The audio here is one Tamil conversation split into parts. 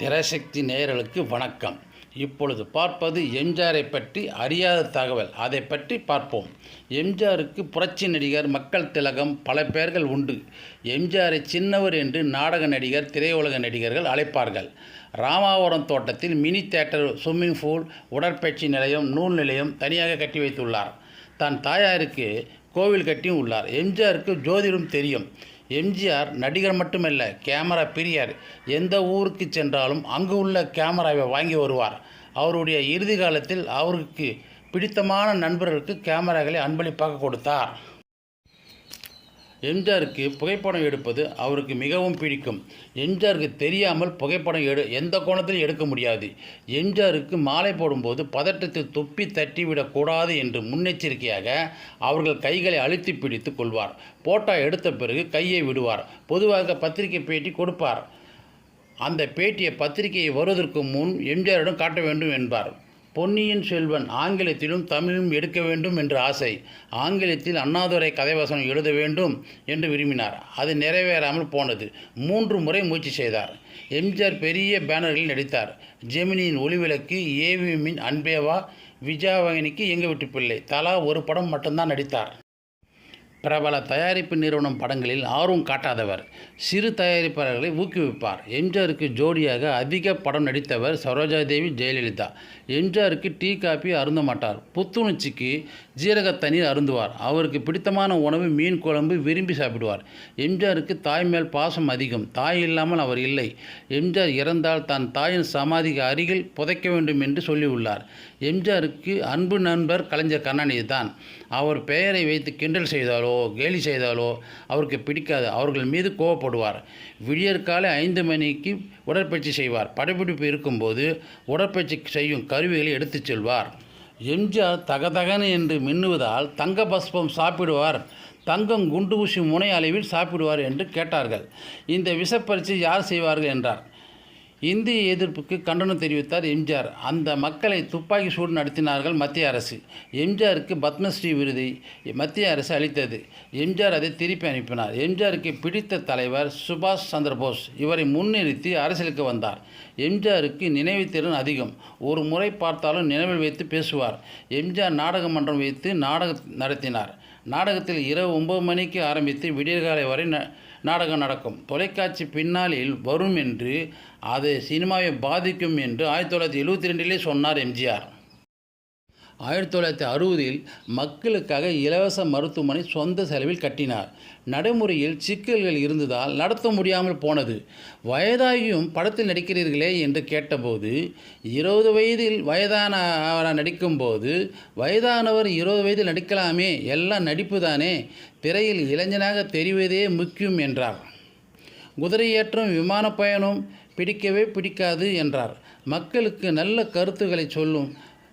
திரைசக்தி நேயர்களுக்கு வணக்கம். இப்பொழுது பார்ப்பது எம்ஜிஆரை பற்றி அறியாத தகவல். அதை பற்றி பார்ப்போம். எம்ஜிஆருக்கு புரட்சி நடிகர் மக்கள் திலகம் பல பெயர்கள் உண்டு. எம்ஜிஆரை சின்னவர் என்று நாடக நடிகர் திரையுலக நடிகர்கள் அழைப்பார்கள். ராமாவரம் தோட்டத்தில் மினி தேட்டர் ஸ்விம்மிங் பூல் உடற்பயிற்சி நிலையம் நூல் நிலையம் தனியாக கட்டி வைத்துள்ளார். தன் தாயாருக்கு கோவில் கட்டியும் உள்ளார். எம்ஜிஆருக்கு ஜோதிடம் தெரியும். எம்ஜிஆர் நடிகர் மட்டுமல்ல கேமரா பிரியர் எந்த ஊருக்கு சென்றாலும் அங்கு உள்ள கேமராவை வாங்கி வருவார். அவருடைய இறுதி காலத்தில் அவருக்கு பிடித்தமான நண்பர்களுக்கு கேமராக்களை அன்பளிப்பாக கொடுத்தார். எம்ஜிஆருக்கு புகைப்படம் எடுப்பது அவருக்கு மிகவும் பிடிக்கும்? எம்ஜிஆருக்கு தெரியாமல் புகைப்படம் எடு எந்த கோணத்திலும் எடுக்க முடியாது. எம்ஜிஆருக்கு மாலை போடும்போது பதட்டத்தில் தொப்பி தட்டிவிடக்கூடாது என்று முன்னெச்சரிக்கையாக அவர்கள் கைகளை அழுத்தி பிடித்து கொள்வார். போட்டோ எடுத்த பிறகு கையை விடுவார். பொதுவாக பத்திரிகை பேட்டி கொடுப்பார். அந்த பேட்டியை பத்திரிகையை வருவதற்கு முன் எம்ஜிஆரிடம் காட்ட வேண்டும் என்பார். பொன்னியின் செல்வன் ஆங்கிலத்திலும் தமிழிலும் எடுக்க வேண்டும் என்ற ஆசை. ஆங்கிலத்தில் அண்ணாதுரை கதைவசனம் எழுத வேண்டும் என்று விரும்பினார். அது நிறைவேறாமல் போனது. மூன்று முறை முயற்சி செய்தார். எம்ஜிஆர் பெரிய பேனர்களில் நடித்தார். ஜெமினியின் ஒளிவிளக்கு ஏவிஎம்மின் அன்பேவா விஜயவாகினிக்கு எங்க வீட்டு பிள்ளை. தலா ஒரு படம் மட்டும்தான் நடித்தார். பிரபல தயாரிப்பு நிறுவனம் படங்களில் ஆர்வம் காட்டாதவர். சிறு தயாரிப்பாளர்களை ஊக்குவிப்பார். எம்ஜிஆருக்கு ஜோடியாக அதிக படம் நடித்தவர் சரோஜாதேவி ஜெயலலிதா. எம்ஜிஆருக்கு டீ காபி அருந்த மாட்டார். புத்துணர்ச்சிக்கு ஜீரக தண்ணீர் அருந்துவார். அவருக்கு பிடித்தமான உணவு மீன் குழம்பு விரும்பி சாப்பிடுவார். எம்ஜிஆருக்கு தாய் மேல் பாசம் அதிகம். தாய் இல்லாமல் அவர் இல்லை. எம்ஜிஆர் இறந்தால் தன் தாயின் சமாதிக்கு அருகில் புதைக்க வேண்டும் என்று சொல்லியுள்ளார். எம்ஜிஆருக்கு அன்பு நண்பர் கலைஞர் கருணாநிதி தான். அவர் பெயரை வைத்து கிண்டல் செய்தாலோ கேலி செய்தாலோ அவருக்கு பிடிக்காது. அவர்கள் மீது கோவப்படுவார். விடியற்காலை ஐந்து மணிக்கு உடற்பயிற்சி செய்வார். படப்பிடிப்பு இருக்கும்போது உடற்பயிற்சி செய்யும் கருவிகளை எடுத்துச் செல்வார். எம்ஜிஆர் தகதகனு என்று மின்னுவதால் தங்க பஸ்பம் சாப்பிடுவார். தங்கம் குண்டு ஊசி முனை அளவில் சாப்பிடுவார் என்று கேட்டார்கள். இந்த விஷப்பரிச்சை யார் செய்வார்கள் என்றார். இந்திய எதிர்ப்புக்கு கண்டனம் தெரிவித்தார் எம்ஜிஆர். அந்த மக்களை துப்பாக்கி சூடு நடத்தினார்கள் மத்திய அரசு. எம்ஜிஆருக்கு பத்மஸ்ரீ விருதை மத்திய அரசு அளித்தது. எம்ஜிஆர் அதை திருப்பி அனுப்பினார். எம்ஜிஆருக்கு பிடித்த தலைவர் சுபாஷ் சந்திரபோஸ். இவரை முன்னிறுத்தி அரசியலுக்கு வந்தார். எம்ஜிஆருக்கு நினைவுத்திறன் அதிகம். ஒரு முறை பார்த்தாலும் நினைவில் வைத்து பேசுவார். எம்ஜிஆர் நாடக மன்றம் வைத்து நாடகம் நடத்தினார். நாடகத்தில் இரவு ஒன்பது மணிக்கு ஆரம்பித்து விடியற்காலை வரை ந நாடகம் நடக்கும். தொலைக்காட்சி பின்னாளில் வரும் என்று அது சினிமாவை பாதிக்கும் என்று ஆயிரத்தி தொள்ளாயிரத்தி எழுபத்தி ரெண்டிலே சொன்னார் எம்ஜிஆர். ஆயிரத்தி தொள்ளாயிரத்தி அறுபதில் மக்களுக்காக இலவச மருத்துவமனை சொந்த செலவில் கட்டினார். நடைமுறையில் சிக்கல்கள் இருந்ததால் நடத்த முடியாமல் போனது. வயதாகியும் படத்தில் நடிக்கிறீர்களே என்று கேட்டபோது இருபது வயதில் வயதான நடிக்கும்போது வயதானவர் இருபது வயதில் நடிக்கலாமே எல்லாம் நடிப்பு தானே திரையில் இளைஞனாக தெரிவதே முக்கியம் என்றார். குதிரையேற்றம் விமான பயணம் பிடிக்கவே பிடிக்காது என்றார். மக்களுக்கு நல்ல கருத்துக்களை சொல்லும்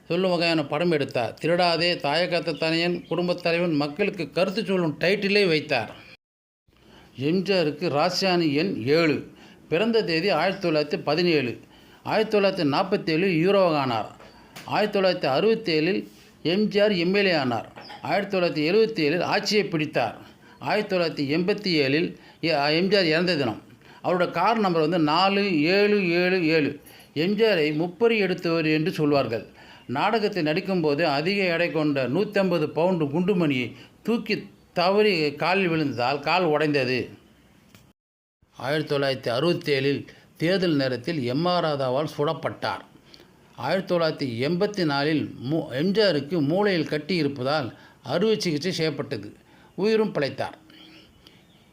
சொல்லும் வகையான படம் எடுத்தார். திருடாதே தாயகத்த தனையன் குடும்பத் தலைவன் மக்களுக்கு கருத்து சொல்லும் டைட்டிலே வைத்தார். எம்ஜிஆருக்கு ராசியானி எண் ஏழு. பிறந்த தேதி ஆயிரத்தி தொள்ளாயிரத்தி பதினேழு. ஆயிரத்தி தொள்ளாயிரத்தி நாற்பத்தேழு ஹீரோவாக ஆனார் ஆயிரத்தி தொள்ளாயிரத்தி அறுபத்தேழில் எம்ஜிஆர் எம்எல்ஏ ஆனார். ஆயிரத்தி தொள்ளாயிரத்தி எழுபத்தி ஏழில் ஆட்சியை பிடித்தார். ஆயிரத்தி தொள்ளாயிரத்தி எண்பத்தி ஏழில் எம்ஜிஆர் இறந்த தினம். அவரோட கார் நம்பர் வந்து நாலு ஏழு ஏழு ஏழு. எம்ஜிஆரை முப்பறி எடுத்தவர் என்று சொல்வார்கள். நாடகத்தில் நடிக்கும்போது அதிக எடை கொண்ட நூற்றம்பது பவுண்டு குண்டுமணியை தூக்கி தவறி காலில் விழுந்ததால் கால் உடைந்தது. ஆயிரத்தி தொள்ளாயிரத்தி அறுபத்தேழில் தேர்தல் நேரத்தில் எம்ஆர் ராதாவால் சுடப்பட்டார். ஆயிரத்தி தொள்ளாயிரத்தி எண்பத்தி நாலில் மூ எம்ஜிஆருக்கு மூளையில் கட்டி இருப்பதால் அறுவை சிகிச்சை செய்யப்பட்டது. உயிரும் பிழைத்தார்.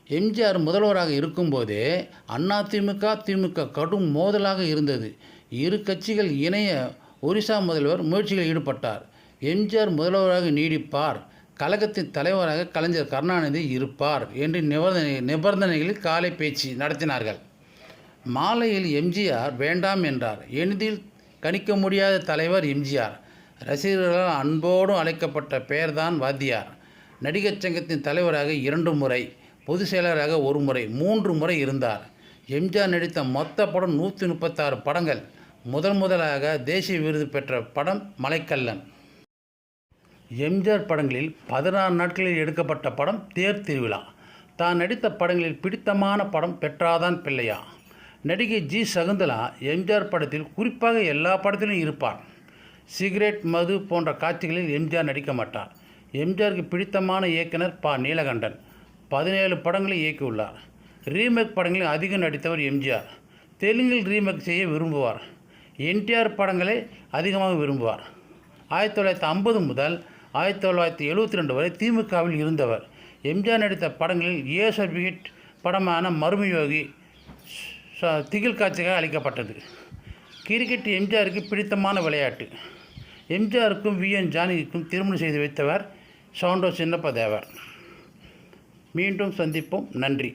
எம்ஜிஆர் முதல்வராக இருக்கும்போதே அதிமுக திமுக கடும் மோதலாக இருந்தது. இரு கட்சிகள் இணைய ஒரிசா முதல்வர் முயற்சிகளில் ஈடுபட்டார். எம்ஜிஆர் முதல்வராக நீடிப்பார். கழகத்தின் தலைவராக கலைஞர் கருணாநிதி இருப்பார் என்று நிபந்தனை நிபந்தனைகளில் காலை பேச்சு நடத்தினார்கள். மாலையில் எம்ஜிஆர் வேண்டாம் என்றார். எளிதில் கணிக்க முடியாத தலைவர் எம்ஜிஆர். ரசிகர்களால் அன்போடும் அழைக்கப்பட்ட பெயர்தான் வாத்தியார். நடிகர் சங்கத்தின் தலைவராக இரண்டு முறை பொதுச் செயலராக ஒரு முறை மூன்று முறை இருந்தார். எம்ஜிஆர் நடித்த மொத்த படம் நூற்றி முப்பத்தாறு படங்கள். முதன் முதலாக தேசிய விருது பெற்ற படம் மலைக்கல்லன். எம்ஜிஆர் படங்களில் பதினாறு நாட்களில் எடுக்கப்பட்ட படம் தேர் திருவிழா. தான் நடித்த படங்களில் பிடித்தமான படம் பெற்றாதான் பிள்ளையா. நடிகை ஜி. சகுந்தலா எம்ஜிஆர் படத்தில் குறிப்பாக எல்லா படத்திலும் இருப்பார். சிகரெட் மது போன்ற காட்சிகளில் எம்ஜிஆர் நடிக்க மாட்டார். எம்ஜிஆருக்கு பிடித்தமான இயக்குனர் ப. நீலகண்டன் பதினேழு படங்களை இயக்கியுள்ளார். ரீமேக் படங்களில் அதிகம் நடித்தவர் எம்ஜிஆர். தெலுங்கில் ரீமேக் செய்ய விரும்புவார். என்டிஆர் படங்களை அதிகமாக விரும்புவார். ஆயிரத்தி தொள்ளாயிரத்தி ஐம்பது முதல் ஆயிரத்தி தொள்ளாயிரத்தி எழுபத்தி ரெண்டு வரை திமுகவில் இருந்தவர். எம்ஜிஆர் நடித்த படங்களில் ஏ சர்டிஃபிகேட் படமான மருமயோகி திகில் காட்சிக்காக அளிக்கப்பட்டது. கிரிக்கெட் எம்ஜிஆருக்கு பிடித்தமான விளையாட்டு. எம்ஜிஆருக்கும் வி. என். ஜானகிக்கும் திருமணம் செய்து வைத்தவர் சவுண்டோ சின்னப்ப தேவர் மீண்டும் சந்திப்போம். நன்றி.